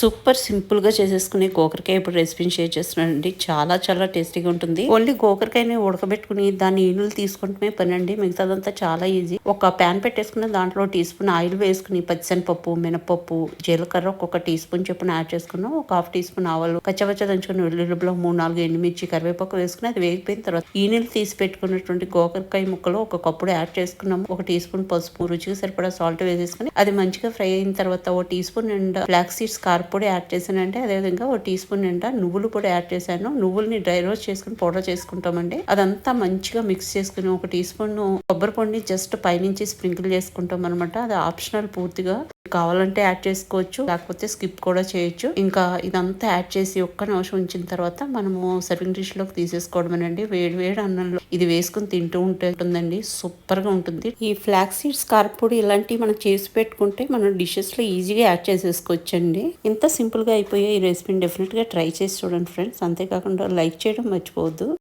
Super సింపుల్గా చేసేసుకునే గోకరకాయ ఇప్పుడు రెసిపీని షేర్ చేస్తున్నానండి. చాలా చాలా టేస్టీగా ఉంటుంది. ఓన్లీ గోకరకాయని ఉడకబెట్టుకుని దాని ఈనులు తీసుకుంటమే పని అండి మిగతాదంతా చాలా ఈజీ. ఒక ప్యాన్ పెట్టేసుకుని దాంట్లో టీ స్పూన్ ఆయిల్ వేసుకుని పచ్చిశనపప్పు మినపప్పు జీలకర్ర ఒక్కొక్క టీ స్పూన్ చొప్పున యాడ్ చేసుకున్నాం. ఒక హాఫ్ టీ స్పూన్ ఆవాలు కచ్చపచ్చ దంచుకుని వెల్లుల్లిలో మూడు నాలుగు ఎండుమిర్చి కరివేపాకు వేసుకుని అది వేగిపోయిన తర్వాత ఈనులు తీసి పెట్టుకున్నటువంటి గోకరకాయ ముక్కలు ఒక కప్పుడు యాడ్ చేసుకున్నాము ఒక టీ స్పూన్ పసుపు రుచికి సరిపడా సాల్ట్ వేసేసుకుని అది మంచిగా ఫ్రై అయిన తర్వాత ఒక teaspoon and black seeds పొడి యాడ్ చేశానంటే అదేవిధంగా ఒక టీ స్పూన్ నిండా నువ్వులు కూడా యాడ్ చేశాను. నువ్వుల్ని డ్రై రోస్ట్ చేసుకుని పౌడర్ చేసుకుంటామండి. అదంతా మంచిగా మిక్స్ చేసుకుని ఒక టీ స్పూన్ కొబ్బరి పొడిని జస్ట్ పైనుంచి స్ప్రింకిల్ చేసుకుంటాం అనమాట అది ఆప్షనల్ పూర్తిగా. కావాలంటే యాడ్ చేసుకోవచ్చు లేకపోతే స్కిప్ కూడా చేయొచ్చు. ఇంకా ఇదంతా యాడ్ చేసి ఒక్క నిమిషం ఉంచిన తర్వాత మనము సర్వింగ్ డిష్లోకి తీసేసుకోవడమేనండి. వేడి వేడి అన్నంలో ఇది వేసుకుని తింటూ ఉంటుందండి. సూపర్గా ఉంటుంది. ఈ ఫ్లాక్ సీడ్స్ కారపొడి ఇలాంటివి మనం చేసి పెట్టుకుంటే మనం డిషెస్లో ఈజీగా యాడ్ చేసేసుకోవచ్చండి. ఇంత సింపుల్గా అయిపోయే ఈ రెసిపీని డెఫినెట్గా ట్రై చేసి చూడండి ఫ్రెండ్స్. అంతేకాకుండా లైక్ చేయడం మర్చిపోవద్దు.